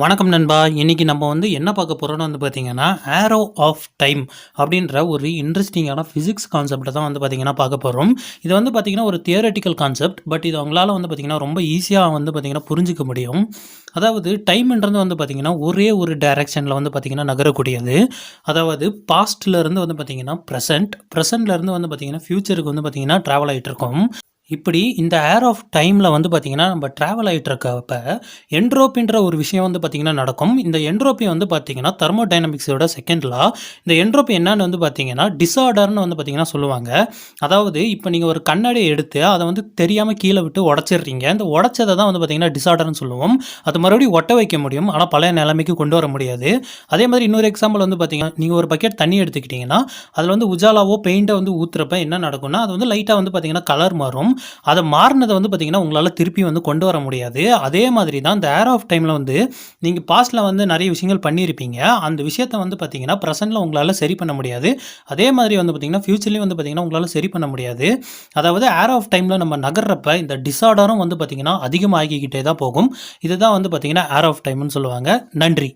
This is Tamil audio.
வணக்கம் நண்பா. இன்னைக்கு நம்ம வந்து என்ன பார்க்க போகிறோம்னு வந்து பார்த்தீங்கன்னா ஆரோ ஆஃப் டைம் அப்படின்ற ஒரு இன்ட்ரெஸ்டிங்கான ஃபிசிக்ஸ் கான்செப்டை தான் வந்து பார்த்தீங்கன்னா பார்க்க போகிறோம் இது வந்து பார்த்திங்கன்னா ஒரு தியரட்டிக்கல் கான்செப்ட் பட் இது அவங்களால வந்து பார்த்திங்கன்னா ரொம்ப ஈஸியாக வந்து பார்த்திங்கன்னா புரிஞ்சிக்க முடியும். அதாவது டைம்ன்றது வந்து பார்த்தீங்கன்னா ஒரே ஒரு டைரக்ஷனில் வந்து பார்த்தீங்கன்னா நகரக்கூடியது. அதாவது பாஸ்ட்லேருந்து வந்து பார்த்தீங்கன்னா ப்ரெசண்ட் ப்ரெசண்ட்லேருந்து வந்து பார்த்தீங்கன்னா ஃப்யூச்சருக்கு வந்து பார்த்தீங்கன்னா ட்ராவல் ஆகிட்டு இருக்கும் இப்படி இந்த ஏர் ஆஃப் டைமில் வந்து பார்த்திங்கன்னா நம்ம ட்ராவல் ஆகிட்டு இருக்கப்ப என்ட்ரோப்பின்ற ஒரு விஷயம் வந்து பார்த்திங்கன்னா நடக்கும். இந்த என்ட்ரோப்பி வந்து பார்த்திங்கன்னா தெர்மோடைனமிக்ஸோட செகண்ட் லா இந்த என்ட்ரோப்பி என்னன்னு வந்து பார்த்திங்கன்னா டிஸார்டர்னு வந்து பார்த்திங்கன்னா சொல்லுவாங்க. அதாவது இப்போ நீங்கள் ஒரு கண்ணாடியை எடுத்து அதை வந்து தெரியாமல் கீழே விட்டு உடச்சிடுறீங்க. இந்த உடச்சதை தான் வந்து பார்த்திங்கன்னா டிஸார்டர்னு சொல்லுவோம். அது மறுபடியும் ஒட்ட வைக்க முடியும். ஆனால் பழைய நிலைமைக்கு கொண்டு வர முடியாது. அதே மாதிரி இன்னொரு எக்ஸாம்பிள் வந்து பார்த்திங்கன்னா நீங்கள் ஒரு பக்கெட் தண்ணி எடுத்துக்கிட்டிங்கன்னா அதில் வந்து உஜாலாவோ பெயிண்ட்டை வந்து ஊற்றுறப்ப என்ன நடக்கும்னா அது வந்து லைட்டாக வந்து பார்த்திங்கன்னா கலர் மாறும். அதை மாறினதை வந்து பார்த்திங்கன்னா உங்களால் திருப்பி வந்து கொண்டு வர முடியாது. அதே மாதிரி தான் இந்த ஏர் ஆஃப் டைமில் வந்து நீங்கள் பாஸ்ட்டில் வந்து நிறைய விஷயங்கள் பண்ணியிருப்பீங்க. அந்த விஷயத்தை வந்து பார்த்திங்கன்னா ப்ரெசென்ட்டில் உங்களால் சரி பண்ண முடியாது. அதே மாதிரி வந்து பார்த்திங்கன்னா ஃப்யூச்சர்லேயும் வந்து பார்த்திங்கன்னா உங்களால் சரி பண்ண முடியாது. அதாவது ஏர் ஆஃப் டைமில் நம்ம நகர்றப்ப இந்த டிஸார்டரும் வந்து பார்த்திங்கன்னா அதிகமாகிக்கிட்டே தான் போகும். இதுதான் வந்து பார்த்திங்கன்னா ஏர் ஆஃப் டைம்னு சொல்லுவாங்க. நன்றி.